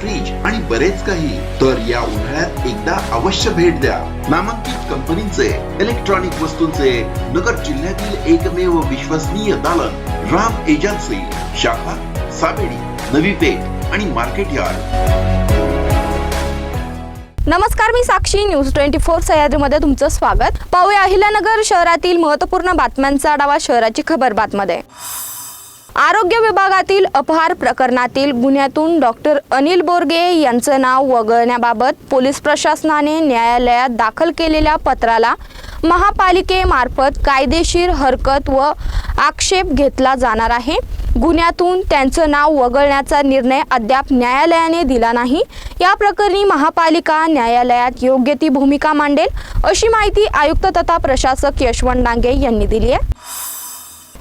Fridge आणि बरेच काही. तर या उन्हाळ्यात एकदा अवश्य भेट द्या. नामांकित कंपनीचे इलेक्ट्रॉनिक वस्तूंचे नगर जिल्ह्यातील एकमेव विश्वसनीय दालन राम एजन्सी शाखा साबेडी नवी पेठ आणि मार्केट यार्ड. नमस्कार मी साक्षी. न्यूज ट्वेंटी फोर सह्याद्रीमध्ये तुमचं स्वागत. पाहूया अहिल्यानगर शहरातील महत्त्वपूर्ण बातम्यांचा आढावा शहराची खबर बातमध्ये. आरोग्य विभागातील अपहार प्रकरणातील गुन्ह्यातून डॉक्टर अनिल बोरगे यांचं नाव वगळण्याबाबत पोलीस प्रशासनाने न्यायालयात दाखल केलेल्या पत्राला महापालिकेमार्फत कायदेशीर हरकत व आक्षेप घेतला जाणार आहे. गुन्ह्यातून त्यांचं नाव वगळण्याचा निर्णय अद्याप न्यायालयाने दिला नाही. या प्रकरणी महापालिका न्यायालयात योग्य ती भूमिका मांडेल अशी माहिती आयुक्त तथा प्रशासक यशवंत डांगे यांनी दिली आहे.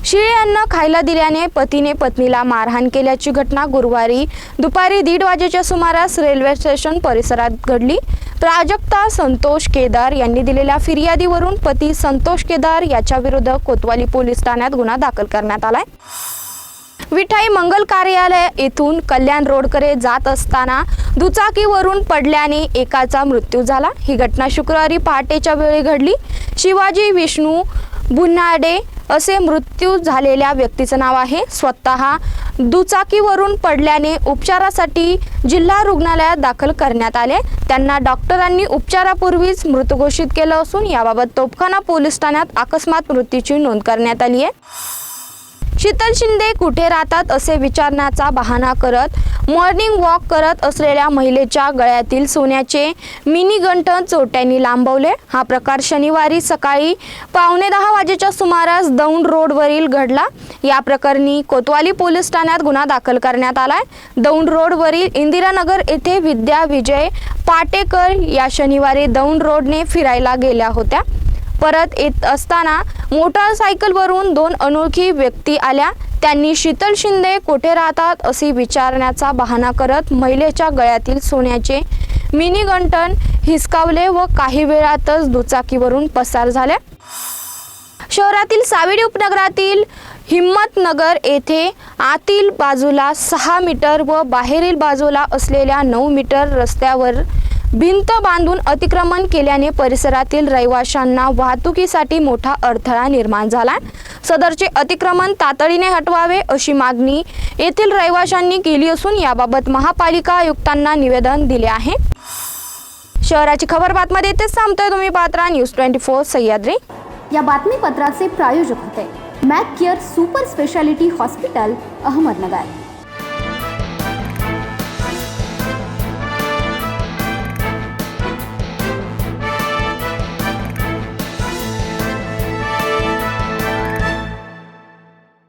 शिळे अन्न खायला दिल्याने पतीने पत्नीला मारहाण केल्याची घटना गुरुवारी दुपारी दीड वाजेच्या सुमारास रेल्वे स्टेशन परिसरात घडली. प्राजक्ता संतोष केदार यांनी दिलेल्या फिर्यादीवरून पती संतोष केदार याच्या विरुद्ध कोतवाली पोलीस ठाण्यात गुन्हा दाखल करण्यात आलाय. विठाई मंगल कार्यालय येथून कल्याण रोडकडे जात असताना दुचाकीवरून पडल्याने एकाचा मृत्यू झाला. ही घटना शुक्रवारी पहाटेच्या वेळी घडली. शिवाजी विष्णू बुन्नाडे असे मृत्यू झालेल्या व्यक्तीचं नाव आहे स्वतः. दुचाकीवरून पडल्याने उपचारासाठी जिल्हा रुग्णालयात दाखल करण्यात आले. त्यांना डॉक्टरांनी उपचारापूर्वीच मृत घोषित केलं असून याबाबत तोपखाना पोलीस ठाण्यात अकस्मात मृत्यूची नोंद करण्यात आली आहे. शीतल शिंदे कुठे राहतात असे विचारण्याचा बहाणा करत मॉर्निंग वॉक करत असलेल्या महिलेच्या गळ्यातील सोन्याचे मिनी गंठन चोरट्यांनी लांबवले. हा प्रकार शनिवारी सकाळी पावणे दहा वाजेच्या सुमारास दौंड रोडवरील घडला. या प्रकरणी कोतवाली पोलीस ठाण्यात गुन्हा दाखल करण्यात आलाय. दौंड रोडवरील इंदिरानगर येथे विद्या विजय पाटेकर या शनिवारी दौंड रोडने फिरायला गेल्या होत्या. परत येत असताना मोटारसायकलवरून दोन अनोळखी व्यक्ती आल्या. त्यांनी शीतल शिंदे कुठे राहतात असे विचारण्याचा बहाणा करत महिलेच्या गळ्यातील सोन्याचे मिनी गंटन हिसकावले व काही वेळातच दुचाकीवरून पसार झाले. शहरातील सावेडी उपनगरातील हिम्मतनगर येथे आतील बाजूला सहा मीटर व बाहेरील बाजूला असलेल्या नऊ मीटर रस्त्यावर भिंत बांधून अतिक्रमण केल्याने परिसरातील रहिवाशांना वाहतुकीसाठी मोठा अडथळा निर्माण झाला. सदरचे अतिक्रमण तातडीने हटवावे अशी मागणी येथील रहिवाशांनी केली असून याबाबत महापालिका आयुक्तांना निवेदन दिले आहे. शहराची खबर बातमध्ये इथेच सांगतोय तुम्ही पात्रा न्यूज ट्वेंटी फोर सह्याद्री. या बातमीपत्राचे प्रायोजक होते. Mac Care super speciality hospital Ahmednagar.